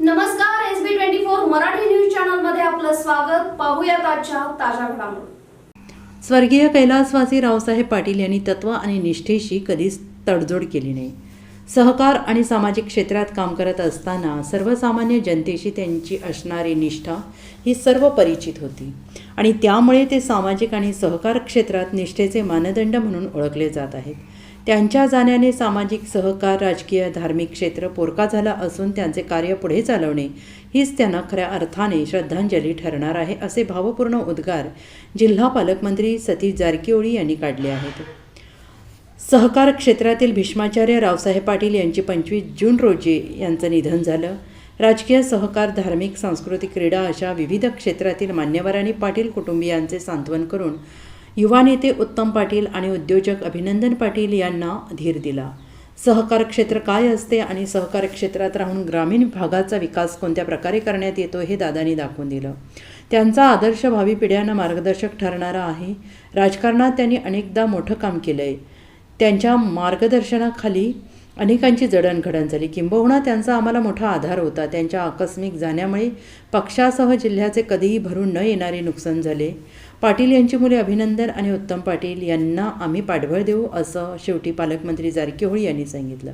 नमस्कार S B twenty four Marathi news चॅनलमध्ये आपलं स्वागत. पाहूयात आजच्या ताज्या घडामोडी. स्वर्गीय कैलासवासी रावसाहेब पाटील यांनी तत्व आणि निष्ठेशी कधीच तडजोड केली नाही. सहकार आणि सामाजिक क्षेत्रात काम करत असताना सर्वसामान्य जनतेशी त्यांची असणारी निष्ठा ही सर्व परिचित होती आणि त्यामुळे ते सामाजिक आणि सहकार क्षेत्रात निष्ठेचे मानदंड म्हणून ओळखले जात आहेत. त्यांच्या जाण्याने सामाजिक सहकार राजकीय धार्मिक क्षेत्र पोरका झाला असून त्यांचे कार्य पुढे चालवणे हीच त्यांना खऱ्या अर्थाने श्रद्धांजली ठरणार आहे असे भावपूर्ण उद्गार जिल्हा पालकमंत्री सतीश जारकिहोळी यांनी काढले आहेत. सहकार क्षेत्रातील भीष्माचार्य रावसाहेब पाटील यांची पंचवीस जून रोजी यांचं निधन झालं. राजकीय सहकार धार्मिक सांस्कृतिक क्रीडा अशा विविध क्षेत्रातील मान्यवरांनी पाटील कुटुंबियांचे सांत्वन करून युवा नेते उत्तम पाटील आणि उद्योजक अभिनंदन पाटील यांना धीर दिला. सहकार क्षेत्र काय असते आणि सहकार क्षेत्रात राहून ग्रामीण भागाचा विकास कोणत्या प्रकारे करण्यात येतो हे दादांनी दाखवून दिलं. त्यांचा आदर्श भावी पिढ्यांना मार्गदर्शक ठरणारा आहे. राजकारणात त्यांनी अनेकदा मोठं काम केलं आहे त्यांच्या मार्गदर्शनाखाली अनेकांची जडणघडण झाली. किंबहुना त्यांचा आम्हाला मोठा आधार होता. त्यांच्या आकस्मिक जाण्यामुळे पक्षासह जिल्ह्याचे कधीही भरून न येणारे नुकसान झाले. पाटील यांची मुले अभिनंदन आणि उत्तम पाटील यांना आम्ही पाठबळ देऊ असं शेवटी पालकमंत्री जारकीहोळी यांनी सांगितलं.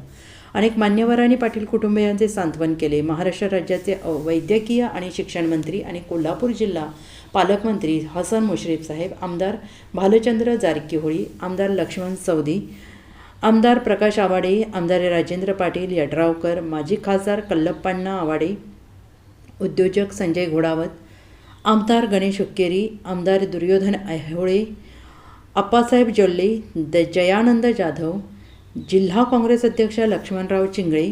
अनेक मान्यवरांनी पाटील कुटुंबियांचे सांत्वन केले. महाराष्ट्र राज्याचे वैद्यकीय आणि शिक्षण मंत्री आणि कोल्हापूर जिल्हा पालकमंत्री हसन मुश्रीफ साहेब आमदार भालचंद्र जारकीहोळी आमदार लक्ष्मण सौदी आमदार प्रकाश आवाडे आमदार राजेंद्र पाटील यड्रावकर माजी खासदार कल्लप्पांना आवाडे उद्योजक संजय घोडावत आमदार गणेश हुक्केरी आमदार दुर्योधन ऐहोळे अप्पासाहेब जोल्ले द जयानंद जाधव जिल्हा काँग्रेस अध्यक्ष लक्ष्मणराव चिंगळे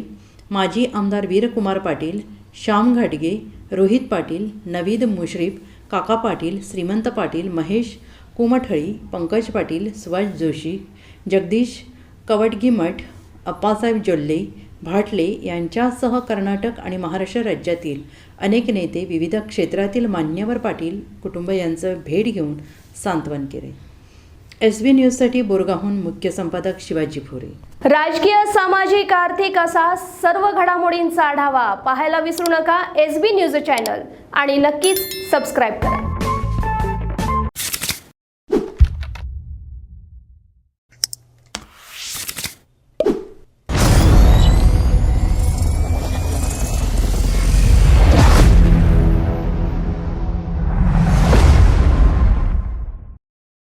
माजी आमदार वीरकुमार पाटील श्याम घाटगे रोहित पाटील नवीद मुश्रीफ काका पाटील श्रीमंत पाटील महेश कुमठळी पंकज पाटील सुभाष जोशी जगदीश कवटगी मठ अप्पासाहेब जोल्ले भाटले यांच्यासह कर्नाटक आणि महाराष्ट्र राज्यातील अनेक नेते विविध क्षेत्रातील मान्यवर पाटील कुटुंब यांचं भेट घेऊन सांत्वन केले. एस बी न्यूजसाठी बोरगाहून मुख्य संपादक शिवाजी भोरे राजकीय सामाजिक आर्थिक असा सर्व घडामोडींचा आढावा पाहायला विसरू नका एस बी न्यूज चॅनल आणि नक्कीच सबस्क्राईब करा.